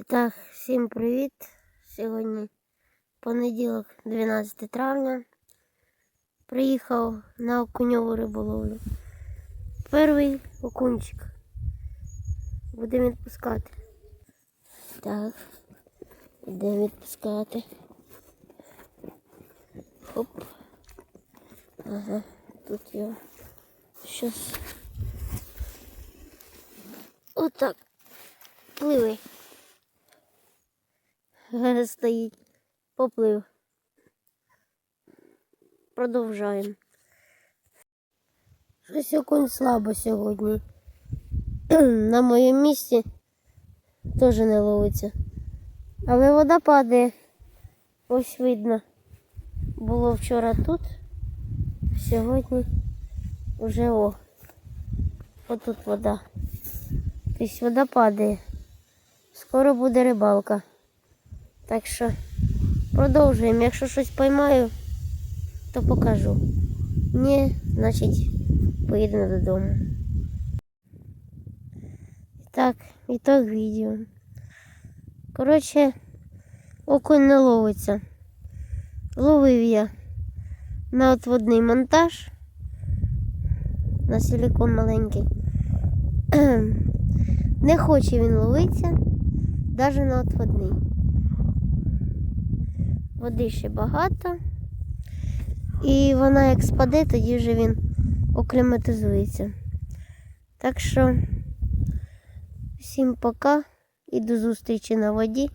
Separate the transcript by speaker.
Speaker 1: І так, всім привіт! Сьогодні понеділок, 12 травня. Приїхав на окуньову риболовлю. Перший окунчик. Будемо відпускати. Так, будемо відпускати. Хоп. Ага, тут його щось. Отак. Пливи. Стоїть. Поплив. Продовжаємо. Щось окунь слабо сьогодні. На моєму місці теж не ловиться. Але вода падає. Ось видно. Було вчора тут, сьогодні вже о. Отут вода. Тобто вода падає. Скоро буде рибалка. Так що продовжуємо. Якщо щось поймаю, то покажу. Ні, значить поїдемо додому. Так, ітог відео. Коротше, окунь не ловиться. Ловив я на отводний монтаж. На силикон маленький. Не хоче він ловитися, навіть на отводний. Води ще багато. І вона як спаде, тоді вже він окліматизується. Так що всім пока і до зустрічі на воді.